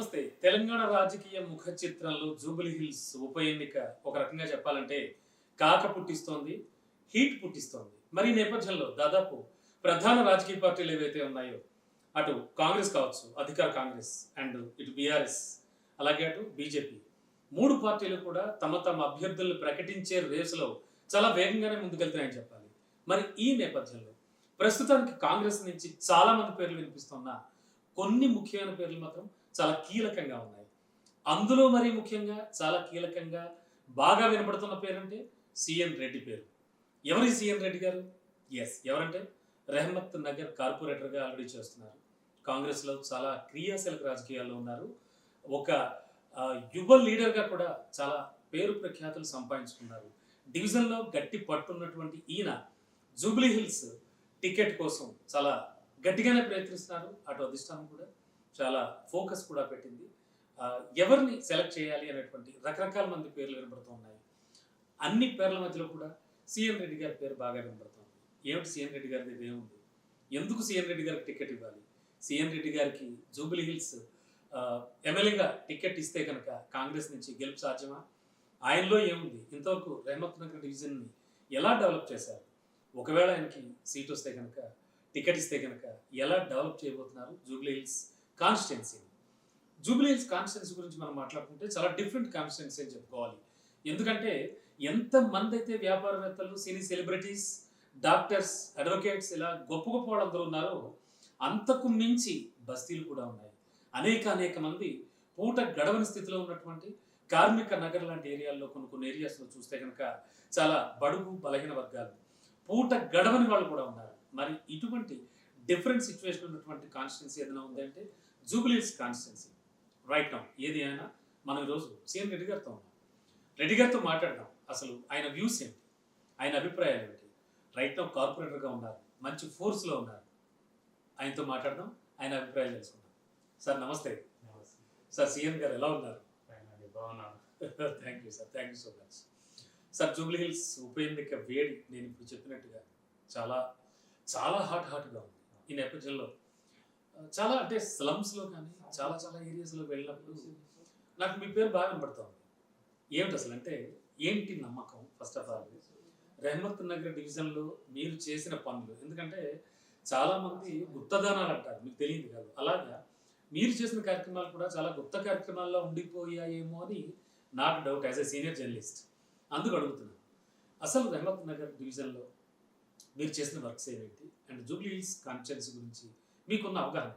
నమస్తే. తెలంగాణ రాజకీయ ముఖ చిత్రంలో జూబిలీ హిల్స్ ఉప ఎన్నిక ఒక రకంగా చెప్పాలంటే కాక పుట్టిస్తోంది హీట్ పుట్టిస్తోంది. మరి ఈ నేపథ్యంలో దాదాపు ప్రధాన రాజకీయ పార్టీలు ఏవైతే ఉన్నాయో అటు కాంగ్రెస్ కావచ్చు అధికార కాంగ్రెస్ అండ్ ఇటు బీఆర్ఎస్ అలాగే అటు బీజేపీ మూడు పార్టీలు కూడా తమ తమ అభ్యర్థులను ప్రకటించే రేసులో చాలా వేగంగానే ముందుకెళ్తున్నాయని చెప్పాలి. మరి ఈ నేపథ్యంలో ప్రస్తుతానికి కాంగ్రెస్ నుంచి చాలా మంది పేర్లు వినిపిస్తున్నా కొన్ని ముఖ్యమైన పేర్లు మాత్రం చాలా కీలకంగా ఉన్నాయి. అందులో మరి ముఖ్యంగా చాలా కీలకంగా బాగా వినపడుతున్న పేరంటే సిఎన్ రెడ్డి పేరు. ఎవరి సిఎన్ రెడ్డి గారు? ఎస్ ఎవరంటే? రెహమత్ నగర్ కార్పొరేటర్గా ఆల్రెడీ చేస్తున్నారు. కాంగ్రెస్లో చాలా క్రియాశీలక రాజకీయాల్లో ఉన్నారు. ఒక యువ లీడర్గా కూడా చాలా పేరు ప్రఖ్యాతులు సంపాదించుకున్నారు. డివిజన్లో గట్టి పట్టున్నటువంటి ఈయన జూబ్లీ హిల్స్ టికెట్ కోసం చాలా గట్టిగానే ప్రయత్నిస్తున్నారు. అటు అధిష్టానం కూడా చాలా ఫోకస్ కూడా పెట్టింది. ఎవరిని సెలెక్ట్ చేయాలి అనేటువంటి రకరకాల మంది పేర్లు వినబడుతున్నాయి అన్ని పేర్ల మధ్యలో కూడా సీఎం రెడ్డి గారి పేరు బాగా వినబడుతుంది ఏమిటి సీఎం రెడ్డి గారి దగ్గర ఏముంది? ఎందుకు సీఎం రెడ్డి గారికి టికెట్ ఇవ్వాలి? సీఎం రెడ్డి గారికి జూబిలీ హిల్స్ ఎమ్మెల్యేగా టికెట్ ఇస్తే కనుక కాంగ్రెస్ నుంచి గెలుపు సాధ్యమా? ఆయనలో ఏముంది? ఇంతవరకు రెహమత్ నగర్ డివిజన్ని ఎలా డెవలప్ చేశారు? ఒకవేళ ఆయనకి సీట్ వస్తే కనుక టికెట్ ఇస్తే కనుక ఎలా డెవలప్ చేయబోతున్నారు జూబ్లీ హిల్స్ కాన్స్టిట్యున్సీ జూబ్లీ హిల్స్ కాన్స్టిట్యున్సీ గురించి మనం మాట్లాడుకుంటే చాలా డిఫరెంట్ కాన్స్టిట్యున్సీ అని చెప్పుకోవాలి. ఎందుకంటే ఎంతమంది అయితే వ్యాపారవేత్తలు సినీ సెలబ్రిటీస్ డాక్టర్స్ అడ్వకేట్స్ ఇలా గొప్ప గొప్ప వాళ్ళందరూ ఉన్నారో అంతకు మించి బస్తీలు కూడా ఉన్నాయి. అనేక అనేక మంది పూట గడవని స్థితిలో ఉన్నటువంటి కార్మిక నగర్ లాంటి ఏరియాల్లో కొన్ని కొన్ని ఏరియాస్లో చూస్తే కనుక చాలా బడుగు బలహీన వర్గాలు. పూట గడవని వాళ్ళు కూడా ఉన్నారు. మరి ఇటువంటి డిఫరెంట్ సిచ్యువేషన్ ఉన్నటువంటి కాన్స్టిట్యున్సీ ఏదైనా ఉందంటే జూబిలీస్ కాన్స్టిట్యున్సీ. రైట్ నౌ ఏది అయినా మనం ఈరోజు సీఎం రెడ్డి గారితో ఉన్నాం. రెడ్డి గారితో మాట్లాడదాం. అసలు ఆయన వ్యూస్ ఏంటి? ఆయన అభిప్రాయాలు ఏంటి? రైట్ నౌ కార్పొరేటర్గా ఉన్నారు మంచి ఫోర్స్లో ఉన్నారు ఆయనతో మాట్లాడదాం ఆయన అభిప్రాయాలు తెలుసుకుందాం. సార్ నమస్తే. సార్ సీఎం గారు ఎలా ఉన్నారు? బాగున్నాను. Thank you sir thank you so much sir Jubilee Hills ఉప ఎన్నిక వేడి. నేను ఇప్పుడు చెప్పినట్టుగా చాలా చాలా హాట్ హాట్గా ఉంది. ఈ నేపథ్యంలో చాలా అంటే స్లమ్స్లో కానీ చాలా చాలా ఏరియాస్లో వెళ్ళినప్పుడు నాకు మీ పేరు బాగా వినపడుతుంది ఏమిటి అసలు అంటే ఏంటి నమ్మకం first of all Rahmat Nagar డివిజన్లో మీరు చేసిన పనులు ఎందుకంటే చాలామంది గుప్తదానాలు అంటారు మీకు తెలియదు కాదు. అలాగా మీరు చేసిన కార్యక్రమాలు కూడా చాలా గుప్త కార్యక్రమాల్లో ఉండిపోయాయేమో అని నాకు doubt as a senior journalist అందుకు అడుగుతున్నాను అసలు రెహమత్ నగర్ డివిజన్లో మీరు చేసిన వర్క్స్ ఏమిటి? అండ్ జూబ్లీ హిల్స్ కాన్ఫరెన్స్ గురించి మీకున్న అవగాహన?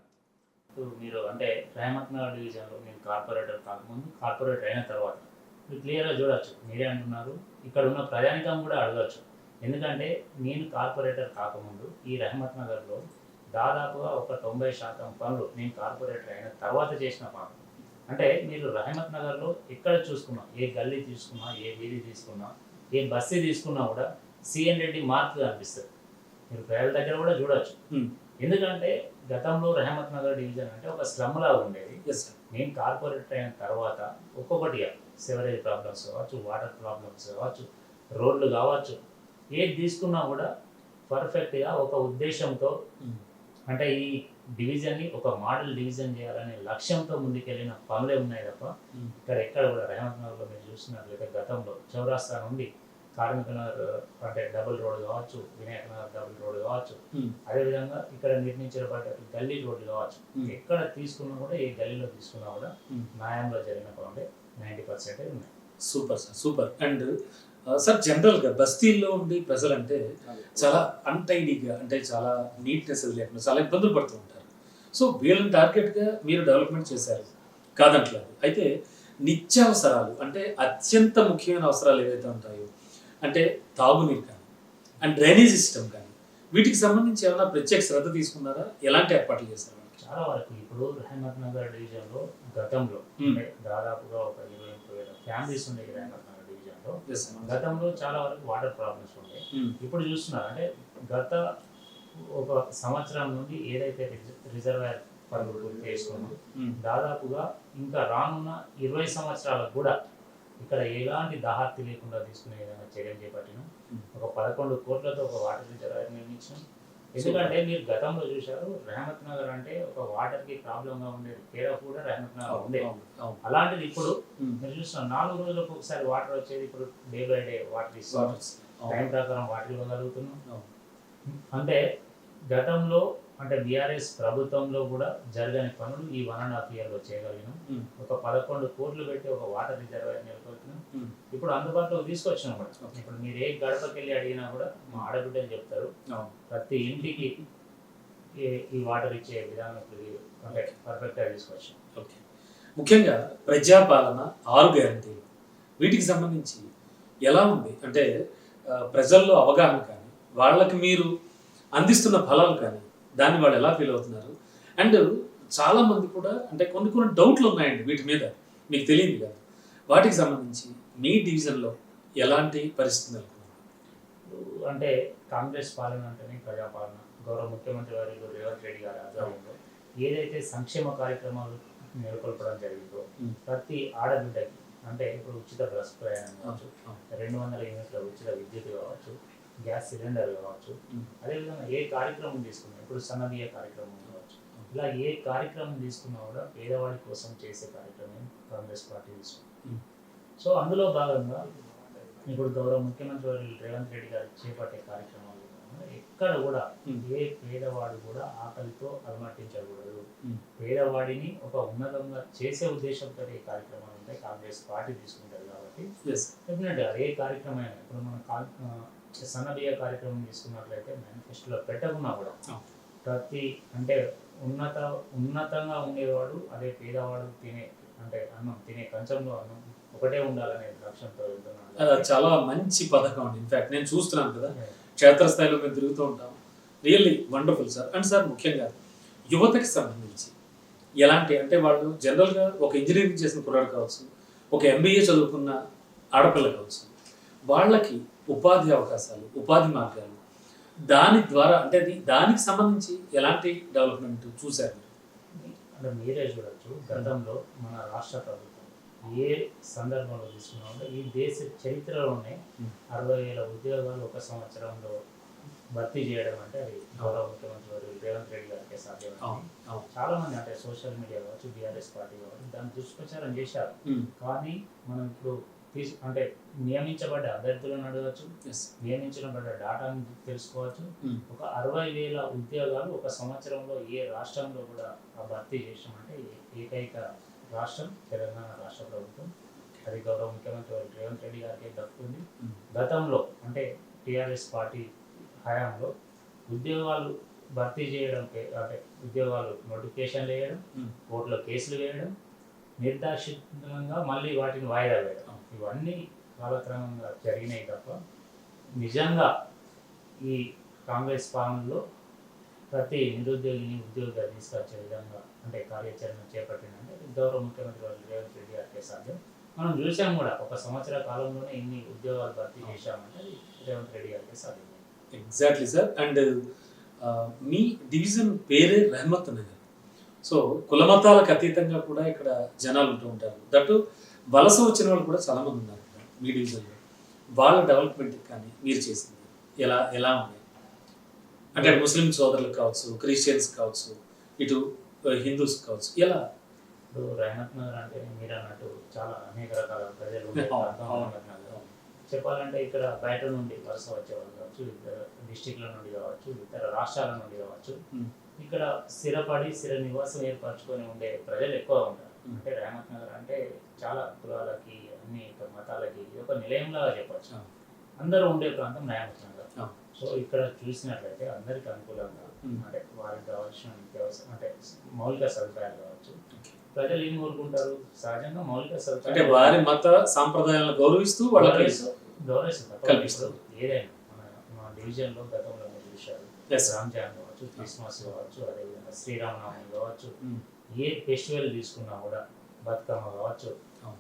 ఇప్పుడు మీరు అంటే రెహమత్ నగర్ డివిజన్లో నేను కార్పొరేటర్ కాకముందు కార్పొరేటర్ అయిన తర్వాత మీరు క్లియర్గా చూడొచ్చు మీరే అంటున్నారు. ఇక్కడ ఉన్న ప్రయాణికం కూడా అడగచ్చు. ఎందుకంటే నేను కార్పొరేటర్ కాకముందు ఈ రెహమత్ నగర్లో దాదాపుగా ఒక తొంభై శాతం పనులు నేను కార్పొరేటర్ అయిన తర్వాత చేసిన పనులు. అంటే మీరు రహమత్ నగర్లో ఎక్కడ చూసుకున్నా ఏ గల్లీ తీసుకున్నా ఏ వీధి తీసుకున్నా ఏ బస్సీ తీసుకున్నా కూడా సిఎన్ రెడ్డి మార్క్ కనిపిస్తుంది మీరు ప్రజల దగ్గర కూడా Hmm. ఎందుకంటే గతంలో రెహమత్ నగర్ డివిజన్ అంటే ఒక స్లమ్ లాగా ఉండేది. నేను కార్పొరేటర్ అయిన తర్వాత ఒక్కొక్కటిగా సెవరేజ్ ప్రాబ్లమ్స్ కావచ్చు వాటర్ ప్రాబ్లమ్స్ కావచ్చు రోడ్లు కావచ్చు ఏది తీసుకున్నా కూడా పర్ఫెక్ట్గా ఒక ఉద్దేశంతో Hmm. అంటే ఈ డివిజన్ని ఒక మోడల్ డివిజన్ చేయాలనే లక్ష్యంతో ముందుకెళ్ళిన పనులే ఉన్నాయి తప్ప Hmm. ఇక్కడ ఎక్కడ కూడా రెహమత్ నగర్లో మీరు చూసినట్లయితే గతంలో చౌరాస్తా నుండి కార్మిక నగర్ అంటే డబుల్ రోడ్ కావచ్చు వినాయక నగర్ డబుల్ రోడ్ కావచ్చు. అదేవిధంగా ఇక్కడ నిర్మించబడ్డ గల్లీ రోడ్లు కావచ్చు. ఎక్కడ తీసుకున్నా కూడా ఏ గల్లీలో తీసుకున్నా కూడా. న్యాయంలో జరిగిన పనులే నైంటీ పర్సెంట్ ఉన్నాయి super sir super and sir జనరల్గా బస్తీల్లో ఉండి ప్రజలంటే చాలా అన్టైడీగా అంటే చాలా నీట్నెస్ లేకుండా చాలా ఇబ్బందులు పడుతూ ఉంటారు సో వీళ్ళని టార్గెట్గా మీరు డెవలప్మెంట్ చేశారు కాదంటలేదు అయితే నిత్యావసరాలు అంటే అత్యంత ముఖ్యమైన అవసరాలు ఏవైతే ఉంటాయో అంటే తాగునీరు కానీ అండ్ డ్రైనేజ్ సిస్టమ్ కానీ వీటికి సంబంధించి ఏమైనా ప్రత్యేక శ్రద్ధ తీసుకున్నారా ఎలాంటి ఏర్పాట్లు చేశారు? చాలా వరకు ఇప్పుడు రహమత్ నగర్ డివిజన్లో గతంలో Hmm. దాదాపుగా ఒక ఇరవై ముప్పై వేల ఫ్యామిలీస్ ఉండేవి రహమత్ నగర్ డివిజన్లో. గతంలో చాలా వరకు వాటర్ ప్రాబ్లమ్స్ ఉండే Hmm. ఇప్పుడు చూస్తున్నారు అంటే గత ఒక సంవత్సరం నుండి ఏదైతే రిజర్వాయర్ పనులు పూర్తి చేసుకున్నాం Hmm. దాదాపుగా ఇంకా రానున్న ఇరవై సంవత్సరాలకు కూడా ఇక్కడ ఎలాంటి దాహార్తి లేకుండా తీసుకునే విధంగా చర్యలు చేపట్టినాం. ఒక పదకొండు కోట్లతో ఒక వాటర్ రిజర్వాయర్ నిర్మించాం ఎందుకంటే మీరు గతంలో చూశారు రెహమత్ నగర్ అంటే ఒక వాటర్కి ప్రాబ్లం గా ఉండేది పేర కూడా రెహమత్ నగర్ ఉండేది అవును. అలాంటిది ఇప్పుడు. మీరు చూసిన నాలుగు రోజులకు ఒకసారి వాటర్ వచ్చేది ఇప్పుడు డే బై డే వాటర్ ఇస్తున్నాం టైం ప్రకారం వాటర్ ఇవ్వగలుగుతున్నాం. అంటే గతంలో అంటే బీఆర్ఎస్ ప్రభుత్వంలో కూడా జరగని పనులు ఈ వన్ అండ్ హాఫ్ ఇయర్లో చేయగలిగినాం. ఒక పదకొండు కోట్లు పెట్టి ఒక వాటర్ రిజర్వాయర్ నెలకొల్పినాం. ఇప్పుడు అందుబాటులో తీసుకొచ్చినాం కూడా. ఇప్పుడు మీరు ఏ గడపకి వెళ్ళి అడిగినా కూడా మా ఆడబిడ్డలు చెప్తారు. ప్రతి ఇంటికి ఈ- వాటర్ ఇచ్చే విధానం ఇప్పుడు అంటే పర్ఫెక్ట్గా తీసుకొచ్చాం ఓకే ముఖ్యంగా ప్రజాపాలన ఆరు గ్యారంటీలు వీటికి సంబంధించి ఎలా ఉంది అంటే ప్రజల్లో అవగాహన కానీ వాళ్ళకి మీరు అందిస్తున్న ఫలాలు కానీ దాన్ని వాళ్ళు ఎలా ఫీల్ అవుతున్నారు? అండ్ చాలా మంది కూడా అంటే కొన్ని కొన్ని డౌట్లు ఉన్నాయండి వీటి మీద. మీకు తెలియదు కదా. వాటికి సంబంధించి మీ డివిజన్లో ఎలాంటి పరిస్థితి అంటే కాంగ్రెస్ పాలన అంటేనే ప్రజాపాలన. గౌరవ ముఖ్యమంత్రి వారి రేవంత్ రెడ్డి గారి ఆధ్వర్యంలో ఏదైతే సంక్షేమ కార్యక్రమాలు నెలకొల్పడం జరిగిందో. ప్రతి ఆడబిడ్డకి అంటే ఇప్పుడు ఉచిత బస్ ప్రయాణం కావచ్చు. రెండు వందల యూనిట్ల ఉచిత విద్యుత్ కావచ్చు గ్యాస్ సిలిండర్ కావచ్చు. అదేవిధంగా ఏ కార్యక్రమం తీసుకున్నా ఇప్పుడు సన్నబియ్య కార్యక్రమం కావచ్చు ఇలా ఏ కార్యక్రమం తీసుకున్నా కూడా పేదవాడి కోసం చేసే కార్యక్రమం కాంగ్రెస్ పార్టీ తీసుకుంది. సో అందులో భాగంగా ఇప్పుడు గౌరవ ముఖ్యమంత్రి వారు రేవంత్ రెడ్డి గారు చేపట్టే కార్యక్రమాలు కూడా ఎక్కడ కూడా. ఏ పేదవాడు కూడా ఆకలితో అలమటించకూడదు. పేదవాడిని ఒక ఉన్నతంగా చేసే ఉద్దేశంతో ఈ కార్యక్రమాలు ఉంటాయి కాంగ్రెస్ పార్టీ తీసుకుంటారు కాబట్టి డెఫినెట్గా ఏ కార్యక్రమం ఇప్పుడు మనం సన్నబియ్య కార్యక్రమం తీసుకున్నట్లయితే మేనిఫెస్టోలో పెట్టకున్నా కూడా. ప్రతి అంటే ఉన్నత ఉన్నతంగా ఉండేవాడు అదే పేదవాడు తినే అంటే అన్నం తినే కంచంలో అన్నం ఒకటే ఉండాలనే లక్ష్యంతో వెళ్తున్నాడు. అది చాలా మంచి పథకం అండి. ఇన్ఫాక్ట్ నేను చూస్తున్నాను కదా. క్షేత్రస్థాయిలో మేము తిరుగుతూ ఉంటాం. Really wonderful sir and sir ముఖ్యంగా యువతకి సంబంధించి ఎలాంటి అంటే వాళ్ళు జనరల్గా ఒక ఇంజనీరింగ్ చేసిన కుర్రాడు కావచ్చు ఒక ఎంబీఏ చదువుకున్న ఆడపిల్ల కావచ్చు వాళ్ళకి ఉపాధి అవకాశాలు ఉపాధి మార్గాలు. దాని ద్వారా అంటే అది దానికి సంబంధించి ఎలాంటి డెవలప్మెంట్ చూశారు? అంటే మీరే చూడొచ్చు గతంలో మన రాష్ట్ర ప్రభుత్వం ఏ సందర్భంలో తీసుకున్నామంటే ఈ దేశ చరిత్రలోనే. అరవై వేల ఉద్యోగాలు ఒక సంవత్సరంలో భర్తీ చేయడం అంటే అది గౌరవ ముఖ్యమంత్రి వారు రేవంత్ రెడ్డి గారికి సాధ్యం చాలా మంది అంటే సోషల్ మీడియా కావచ్చు బీఆర్ఎస్ పార్టీ కావచ్చు దాన్ని దుష్ప్రచారం చేశారు. కానీ మనం ఇప్పుడు తీసు అంటే నియమించబడ్డ అభ్యర్థులను అడగచ్చు. నియమించబడ్డ డాటాను తెలుసుకోవచ్చు Hmm. ఒక అరవై వేల ఉద్యోగాలు ఒక సంవత్సరంలో ఏ రాష్ట్రంలో కూడా ఆ భర్తీ చేసామంటే ఏకైక రాష్ట్రం తెలంగాణ రాష్ట్ర ప్రభుత్వం అది గౌరవ ముఖ్యమంత్రి రేవంత్ రెడ్డి గారికి దక్కుతుంది Hmm. గతంలో అంటే టీఆర్ఎస్ పార్టీ హయాంలో ఉద్యోగాలు భర్తీ చేయడం అంటే ఉద్యోగాలు నోటిఫికేషన్లు వేయడం Hmm. కోర్టులో కేసులు వేయడం నిర్దాక్షిణ్యంగా మళ్ళీ వాటిని వాయిదా వేయడం. ఇవన్నీ కాలక్రమంగా జరిగినాయి తప్ప నిజంగా ఈ కాంగ్రెస్ పాలనలో ప్రతి నిరుద్యోగిని ఉద్యోగాలు తీసుకొచ్చే విధంగా అంటే కార్యాచరణ చేపట్టిందంటే గౌరవ ముఖ్యమంత్రి వారు రేవంత్ రెడ్డి గారికి సాధ్యం. మనం చూసాం కూడా ఒక సంవత్సర కాలంలోనే ఇన్ని ఉద్యోగాలు భర్తీ చేశామంటే అది రేవంత్ రెడ్డి గారికి సాధ్యం. ఎగ్జాక్ట్లీ సార్ అండ్ మీ డివిజన్ పేరే రహమత్ నగర్. సో కులమతాలకు అతీతంగా కూడా ఇక్కడ జనాలు ఉంటూ ఉంటారు. దట్టు వలస వచ్చిన వాళ్ళు కూడా చాలా మంది ఉన్నారు మీ డివిజన్లో వాళ్ళ డెవలప్మెంట్ కానీ మీరు చేసింది ఎలా ఎలా ఉంది అంటే ముస్లిం సోదరులకు కావచ్చు క్రిస్టియన్స్ కావచ్చు ఇటు హిందూస్ కావచ్చు ఎలా ఇప్పుడు నగర్ అంటే మీరు అన్నట్టు చాలా అనేక రకాల ప్రజలు. చెప్పాలంటే ఇక్కడ బయట నుండి వలస వచ్చే వాళ్ళు కావచ్చు ఇతర డిస్టిక్ల నుండి కావచ్చు ఇతర రాష్ట్రాల నుండి కావచ్చు. ఇక్కడ స్థిరపడి స్థిర నివాసం ఏర్పరచుకొని ఉండే ప్రజలు ఎక్కువ ఉంటారు. అంటే రహమత్ నగర్ అంటే చాలా కులాలకి అన్ని మతాలకి ఒక నిలయంలాగా చెప్పొచ్చు. అందరూ ఉండే ప్రాంతం రహమత్ నగర్. సో ఇక్కడ చూసినట్లయితే అందరికి అనుకూలంగా. అంటే వారికి కావాల్సిన నిత్యావసర అంటే మౌలిక సదుపాయాలు కావచ్చు. ప్రజలు ఏం కోరుకుంటారు సహజంగా మౌలిక అంటే సదుపాయాలు వారి మత సాంప్రదాయాలను గౌరవిస్తూ వాళ్ళకి గౌరవిస్తూ- గౌరవిస్తూ తప్ప కల్పిస్తారు. ఇప్పుడు ఏదైనా మన మన డివిజన్లో గతంలో చూశారు Yes. రంజాన్ కావచ్చు క్రిస్మస్ కావచ్చు అదేవిధంగా శ్రీరామనవమి కావచ్చు. ఏ ఫెస్టివల్ తీసుకున్నా కూడా బతుకమ్మ కావచ్చు.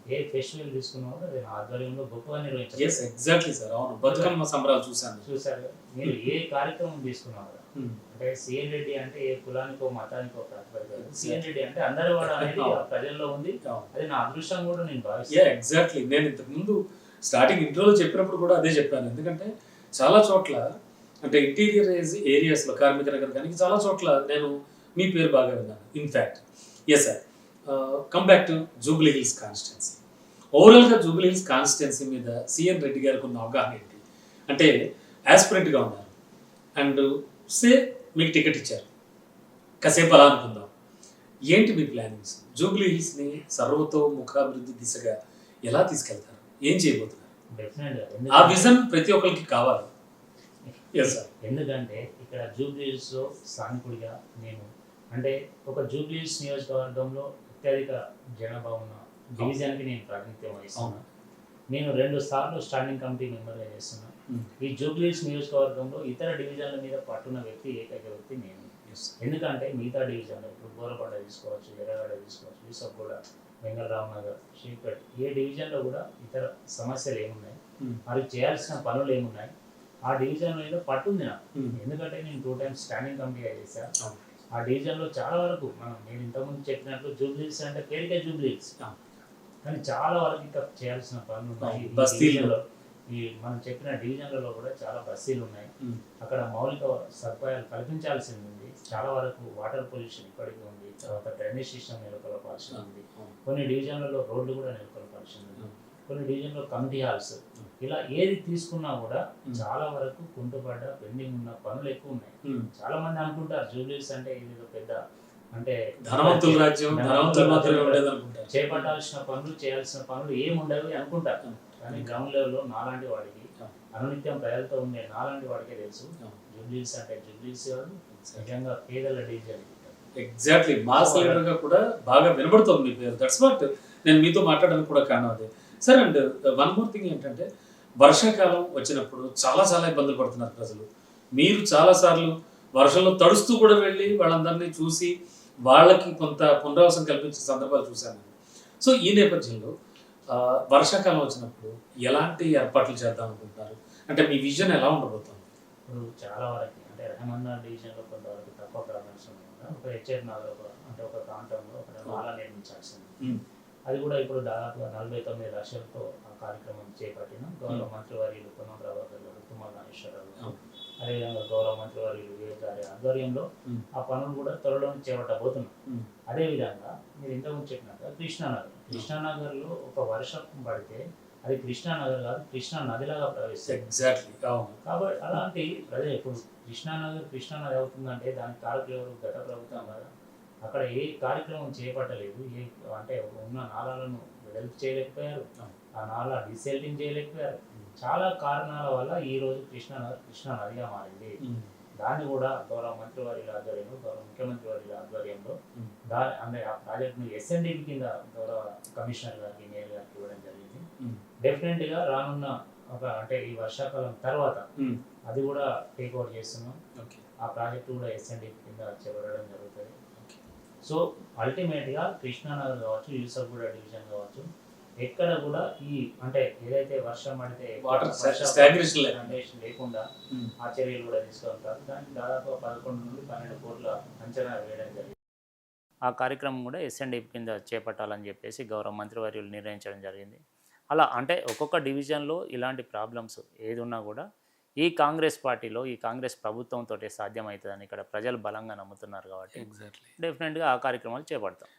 ఏ ఫెస్టివల్ తీసుకున్నా కూడా అది నా ఆధ్వర్యంలో గొప్పగా ఎస్ నిర్వహించారు ఎగ్జాక్ట్లీ సార్ అవును. బతుకమ్మ సంబరాలు చూశాను చూసారు? కదా? మీరు ఏ కార్యక్రమం తీసుకున్నా కూడా. అంటే సిఎన్ రెడ్డి అంటే ఏ కులానికో మతానికో ప్రాతిపదిక సిఎన్ రెడ్డి అంటే అందరి వాడు అనేది ప్రజల్లో ఉంది. అది నా అదృష్టం కూడా నేను భావిస్తాను. ఎగ్జాక్ట్లీ నేను ఇంతకు ముందు స్టార్టింగ్ ఇంట్రోలో చెప్పినప్పుడు కూడా అదే చెప్పాను. ఎందుకంటే చాలా చోట్ల అంటే ఇంటీరియర్ ఏరియాస్లో కార్మిక నగర్ కానీ చాలా చోట్ల నేను మీ పేరు బాగా విన్నాను. In fact yes sir come back to Jubilee Hills constituency ఓవరాల్గా జూబ్లీ హిల్స్ కాన్స్టిట్యున్సీ మీద సిఎన్ రెడ్డి గారికి ఉన్న అవగాహన ఏంటి? అంటే యాస్పిరెంట్గా ఉన్నారు. అండ్ సే మీకు టికెట్ ఇచ్చారు. కాసేపు అలా అనుకుందాం. ఏంటి మీ ప్లానింగ్స్ జూబ్లీ హిల్స్ని సర్వతోముఖాభివృద్ధి దిశగా ఎలా తీసుకెళ్తారు? ఏం చేయబోతున్నారు? ఆ విజన్ ప్రతి ఒక్కరికి కావాలి. ఎందుకంటే ఇక్కడ జూబ్లీస్లో స్థానికుడిగా నేను అంటే ఒక జూబ్లీస్ నియోజకవర్గంలో అత్యధిక జనాభా ఉన్న డివిజన్కి నేను ప్రాతినిధ్యం వహిస్తున్నాను నేను రెండు సార్లు స్టాండింగ్ కమిటీ మెంబర్గా చేస్తున్నాను Hmm. ఈ జూబ్లీస్ నియోజకవర్గంలో ఇతర డివిజన్ల మీద పట్టున్న వ్యక్తి ఏకైక వ్యక్తి నేను. ఎందుకంటే మిగతా డివిజన్లు ఇప్పుడు గోరపడ్డ తీసుకోవచ్చు ఎర్రగడ్డ తీసుకోవచ్చు విసగూడ వెంగళరావు నగర్ శ్రీపేట్ ఏ డివిజన్లో కూడా ఇతర సమస్యలు ఏమున్నాయి? Hmm. వారికి చేయాల్సిన పనులు ఏమున్నాయి? ఆ డివిజన్ మీద పట్టుంది నాకు. ఎందుకంటే నేను టూ టైమ్స్ స్టాండింగ్ కమిటీగా చేశాను. ఆ డివిజన్లో చాలా వరకు మనం నేను ఇంతకుముందు చెప్పినట్లు జూబ్లీస్ అంటే పేరుకే జూబ్లీస్. కానీ చాలా వరకు ఇంకా చేయాల్సిన పనులు ఉన్నాయి. అవును. ఈ మనం చెప్పిన డివిజన్లలో కూడా చాలా బస్తీలు ఉన్నాయి. అక్కడ మౌలిక సదుపాయాలు కల్పించాల్సింది ఉంది. చాలా వరకు వాటర్ పొల్యూషన్ ఇప్పటికీ ఉంది. తర్వాత డ్రైనేజ్ సిస్టమ్ నెలకొల్పాల్సి ఉంది. కొన్ని డివిజన్లలో రోడ్లు కూడా నెలకొల్పాల్సి ఉంది. కొన్ని డివిజన్లో కమిటీ హాల్స్. ఇలా ఏది తీసుకున్నా కూడా. చాలా వరకు కుంటుపడ్డ పెండింగ్ ఉన్న పనులు ఎక్కువ ఉన్నాయి చాలా మంది అనుకుంటారు జూబ్లీస్ అంటే ఇది పెద్ద అంటే ధనవంతుల రాజ్యం ధనవంతులు మాత్రమే ఉండేది అనుకుంటారు చేపట్టాల్సిన పనులు చేయాల్సిన పనులు ఏమి ఉండవు అనుకుంటారు. కానీ గ్రౌండ్ లెవెల్లో నాలాంటి వాడికి. అనునిత్యం ప్రజలతో ఉండే నాలాంటి వాడికే తెలుసు. జూబ్లీస్ అంటే జూబ్లీస్ కాదు నిజంగా పేదల డివిజన్ ఎగ్జాక్ట్లీ మాస్ లీడర్గా కూడా బాగా వినబడుతుంది దట్స్ వాట్ నేను మీతో మాట్లాడడానికి కూడా కారణం అదే సరే అండ్ వన్ మోర్ థింగ్ ఏంటంటే వర్షాకాలం వచ్చినప్పుడు చాలా చాలా ఇబ్బందులు పడుతున్నారు ప్రజలు. మీరు చాలా సార్లు వర్షంలో తడుస్తూ కూడా వెళ్ళి వాళ్ళందరినీ చూసి వాళ్ళకి కొంత పునరావాసం కల్పించిన సందర్భాలు చూశాను. సో ఈ నేపథ్యంలో వర్షాకాలం వచ్చినప్పుడు ఎలాంటి ఏర్పాట్లు చేద్దాం అనుకుంటున్నారు? అంటే మీ విజన్ ఎలా ఉండబోతుంది? ఇప్పుడు చాలా వరకు అంటే రెహమాన్ డివిజన్లో కొంతవరకు తక్కువ ప్రాబ్లమ్స్ ఉన్నాయి ఒక నగర్ ఒక అంటే ఒక ప్రాంతంలో ఒక నాలా నిర్మించాల్సింది. అది కూడా ఇప్పుడు దాదాపుగా నలభై తొమ్మిది లక్షలతో ఆ కార్యక్రమం చేపట్టిన గౌరవ మంత్రి వర్యులు పొన్నం ప్రభాకర్ గారు తుమ్మల నాగేశ్వరరావు గారు. అదేవిధంగా గౌరవ మంత్రి వర్యులు వివేక్ గారి ఆధ్వర్యంలో. ఆ పనులు కూడా త్వరలో చేపట్టబోతున్నాం. అదేవిధంగా మీరు ఇంతకుముందు చెప్పినట్టు కృష్ణానగర్. కృష్ణానగర్లో ఒక వర్షం పడితే అది కృష్ణానగర్ కాదు కృష్ణా నదిలాగా ప్రవేశిస్తుంది ఎగ్జాక్ట్లీ కాబట్టి అలాంటి ప్రజలు ఇప్పుడు కృష్ణానగర్ కృష్ణానది అవుతుందంటే దానికి కారకులు ఎవరు? గత ప్రభుత్వం కదా. అక్కడ ఏ కార్యక్రమం చేపట్టలేదు ఏ అంటే ఉన్న నాలాలను వెడల్పు చేయలేకపోయారు ఆ నాలా డిసెల్టింగ్ చేయలేకపోయారు చాలా కారణాల వల్ల ఈ రోజు కృష్ణానగర్ కృష్ణా నదిగా మారింది దాన్ని కూడా గౌరవ మంత్రి వారి ఆధ్వర్యంలో గౌరవ ముఖ్యమంత్రి వారి ఆధ్వర్యంలో Hmm. దా అంటే ఆ ప్రాజెక్ట్ను ఎస్ఎన్డిపి కింద గౌరవ కమిషనర్ గారికి మేయర్ గారికి ఇవ్వడం జరిగింది. డెఫినెట్గా రానున్న ఒక అంటే ఈ వర్షాకాలం తర్వాత. అది కూడా టేక్ ఓవర్ చేస్తున్నాం ఆ ప్రాజెక్ట్ కూడా ఎస్ఎన్డిపి కింద చేపట్టడం జరుగుతుంది. సో అల్టిమేట్గా కృష్ణానగర్ కావచ్చు యూసఫ్గూడ డివిజన్ కావచ్చు ఎక్కడ కూడా ఈ అంటే ఏదైతే వర్షం పడితే లేకుండా. ఆ చర్యలు కూడా తీసుకుంటారు. దానికి దాదాపు పదకొండు నుండి పన్నెండు కోట్ల అంచనా వేయడం జరిగింది. ఆ కార్యక్రమం కూడా ఎస్ఎన్డిపి కింద చేపట్టాలని చెప్పేసి గౌరవ మంత్రివర్యులు నిర్ణయించడం జరిగింది. అలా అంటే ఒక్కొక్క డివిజన్లో ఇలాంటి ప్రాబ్లమ్స్ ఏది ఉన్నా కూడా ఈ కాంగ్రెస్ పార్టీలో ఈ కాంగ్రెస్ ప్రభుత్వంతో సాధ్యమవుతుందని ఇక్కడ ప్రజలు బలంగా నమ్ముతున్నారు కాబట్టి ఎగ్జాక్ట్లీ డెఫినెట్గా ఆ కార్యక్రమాలు చేపడతాం.